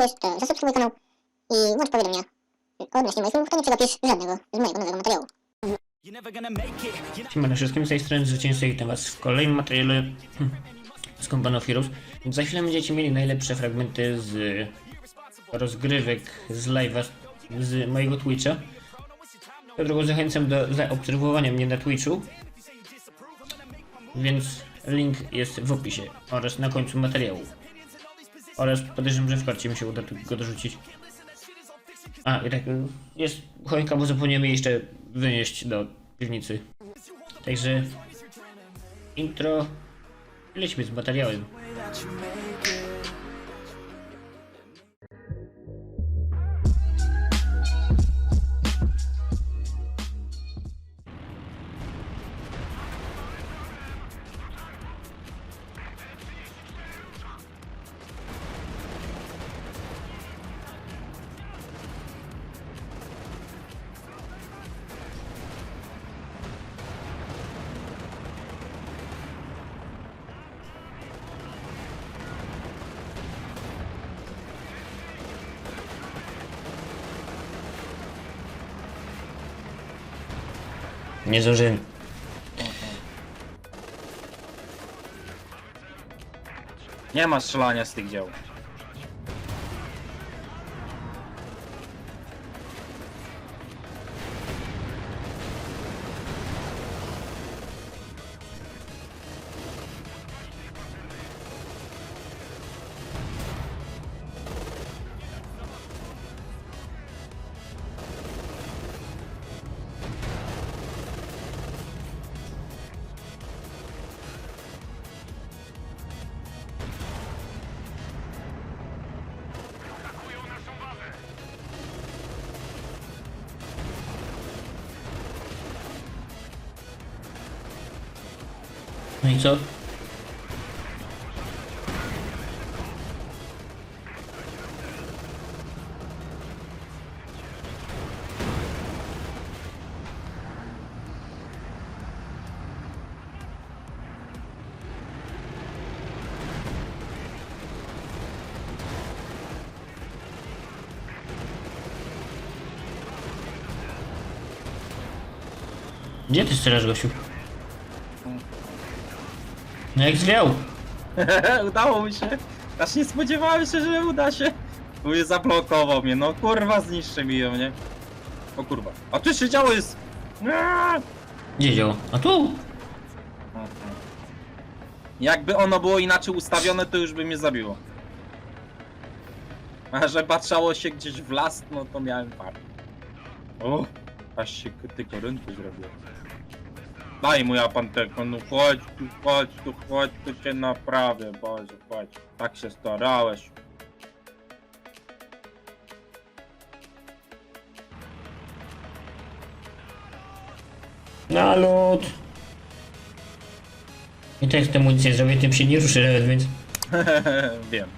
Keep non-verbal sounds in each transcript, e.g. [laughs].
subujesz, to zasubskrybuj kanał i włącz powiadomienia. Odnośnie moich filmów, to nie przegapisz żadnego z mojego nowego materiału. Siemano wszystkim, z tej strony Zwycięzca i witam was w kolejnym materiale hmm, z Company of Heroes. Za chwilę będziecie mieli najlepsze fragmenty z rozgrywek z live'a z mojego Twitcha. Po drugą zachęcam do zaobserwowania mnie na Twitchu. Więc link jest w opisie oraz na końcu materiału. Oraz podejrzewam, że w karcie mi się uda go dorzucić. A, i tak y, jest choinka, bo zapomniałem jej jeszcze wynieść do piwnicy. Także intro. Lećmy z materiałem. Nie zdążyłem. Nie ma strzelania z tych dzieł. No i co? Gdzie ty strzelasz, gościu? No jak zwiał. [laughs] Udało mi się. Aż nie spodziewałem się, że uda się. Mówię, zablokował mnie. No kurwa, zniszczy mi ją, nie? O kurwa. A tu się działo jest. Aaa! Gdzie działa? A tu! Jakby ono było inaczej ustawione, to już by mnie zabiło. A że patrzało się gdzieś w las, no to miałem par. O, aż się tylko rynku zrobiło. Daj moja panteko, no chodź tu, chodź tu, chodź tu się naprawię, Boże, chodź. Tak się starałeś. Na lód! I tak tę amunicję zrobię, tym się nie ruszy nawet, więc... [laughs] Wiem.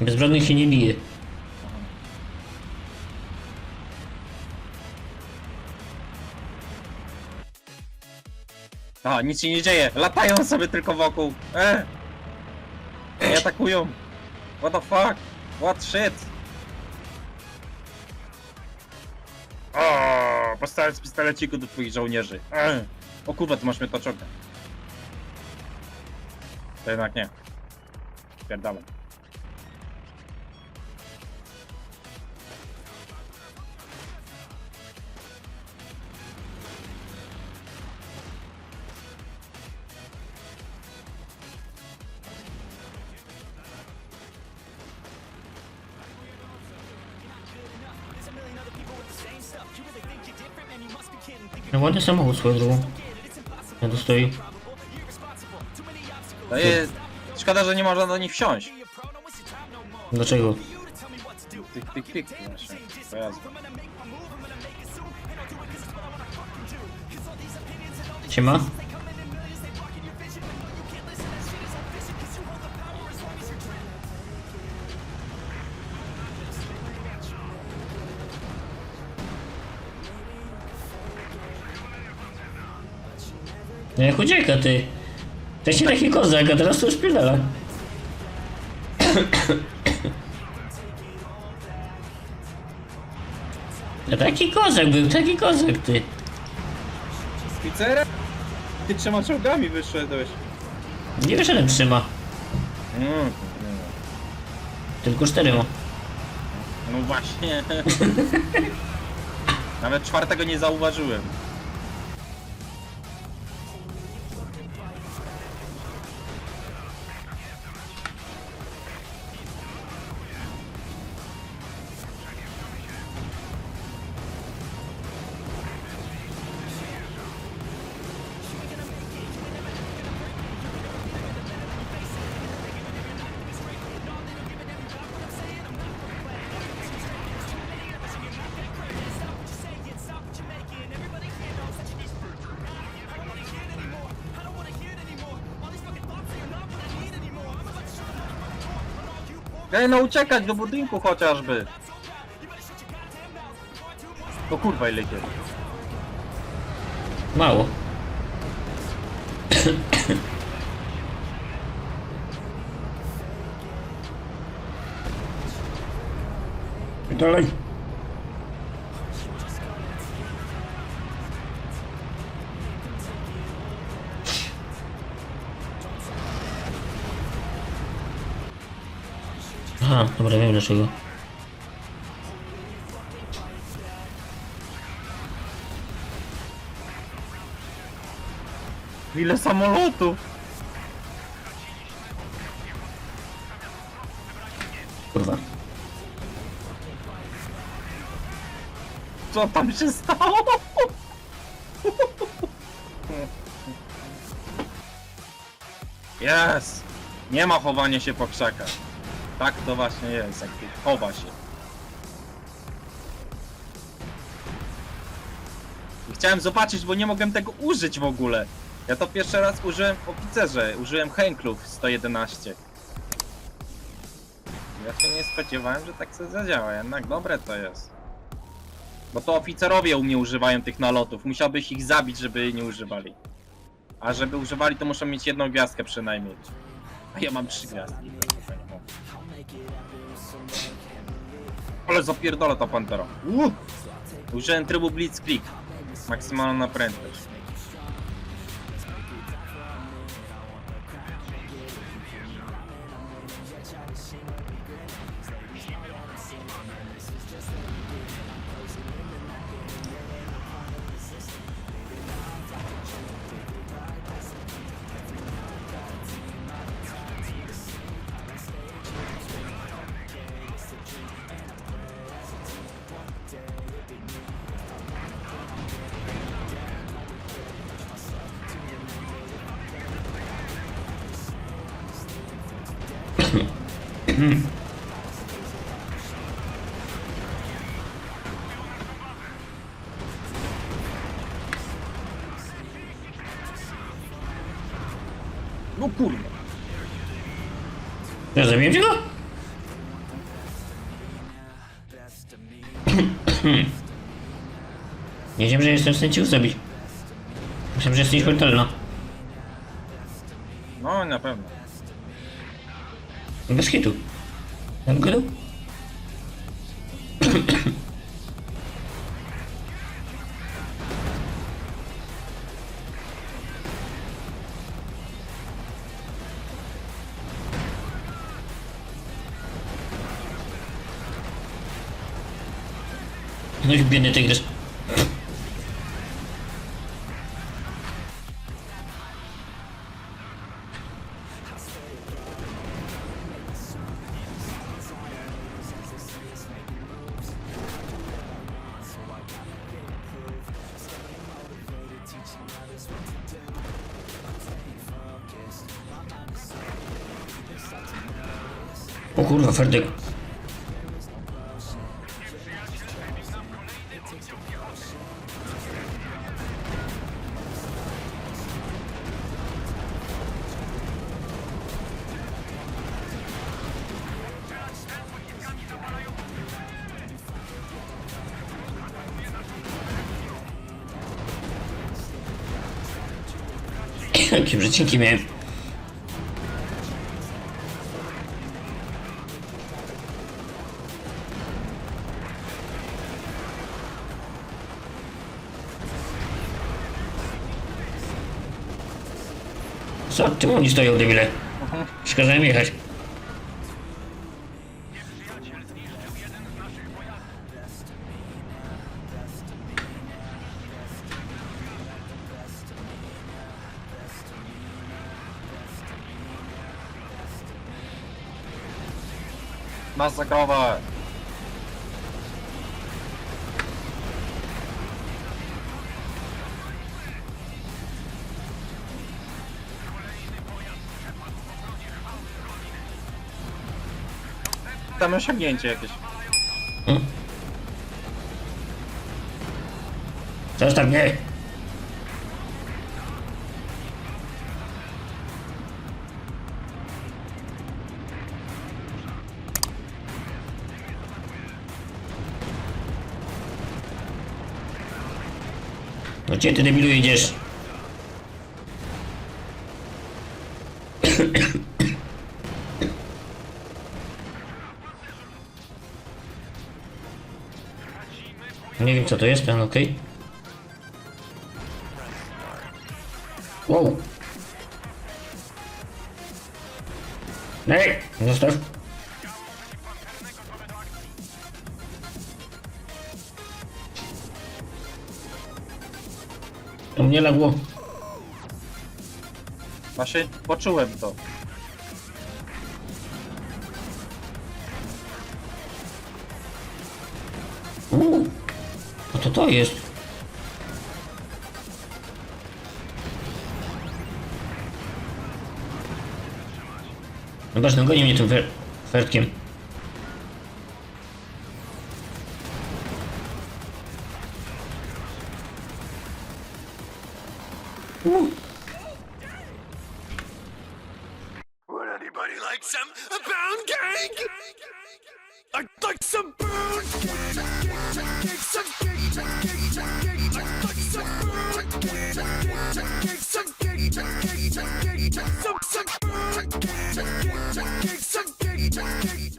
Bezbronnych się nie bije. A, nic się nie dzieje. Latają sobie tylko wokół. E! Nie atakują. What the fuck? What shit? O, postałem z pistoleciku do twoich żołnierzy. E! O kurwa, ty masz mnie toczogę. To jednak nie. Pierdolę. No ładny samochód swoją drogą. Ja tu stoi. To jest... Szkoda, że nie można do nich wsiąść. Dlaczego? Tyk, tyk, tyk. Właśnie. Pojazdy. Siema? No jak ucieka ty. Wcześniej taki kozak, a teraz to już pierdala. To taki kozak był, taki kozak ty. Oficerem? Ty trzema czołgami wyszedłeś. Nie wyszedłem trzyma, Mm, tylko czterema. No właśnie. [laughs] Nawet czwartego nie zauważyłem. Ej, no uciekać do budynku chociażby. O kurwa ile gier. Mało. Dalej. Aha, dobra, wiem dlaczego. Ile samolotów? Kurwa. Co tam się stało? Jest! Nie ma chowania się po krzakach. Tak to właśnie jest, jak ty chowa się. I Chciałem zobaczyć, bo nie mogłem tego użyć w ogóle. Ja to pierwszy raz użyłem w oficerze, użyłem Henklów 111. Ja się nie spodziewałem, że tak sobie zadziała, jednak dobre to jest. Bo to oficerowie u mnie używają tych nalotów. Musiałbyś ich zabić, żeby nie używali. A żeby używali, to muszą mieć jedną gwiazdkę przynajmniej. A ja mam trzy gwiazdki. Ale zapierdolę ta pantera. Uh! Użyłem trybu Blitzkrieg. Maksymalna prędkość. No kurwa. Ja zabiłem cię go? [clears throat] Nie wiem, że jestem w stanie cię zabić. Myślałem, że jesteś śmiertelna. No na pewno. Bez hitu. Jak go? No i biedny tygrys. O kurwa, Ferdek. [laughs] Jakie przecinki miałem. Co? Czemu oni stoją, debile? Przekazałem jechać. Masakrować! Tam osiągnięcie jakieś. Zostaw mnie! No gdzie ty debilu jedziesz? Nie wiem co to jest, ale okej. Wow. Ej, zostaw. To mnie lagło. Właśnie poczułem to. Uuu. To jest. No patrz, no goni mnie tym. Uuu. Take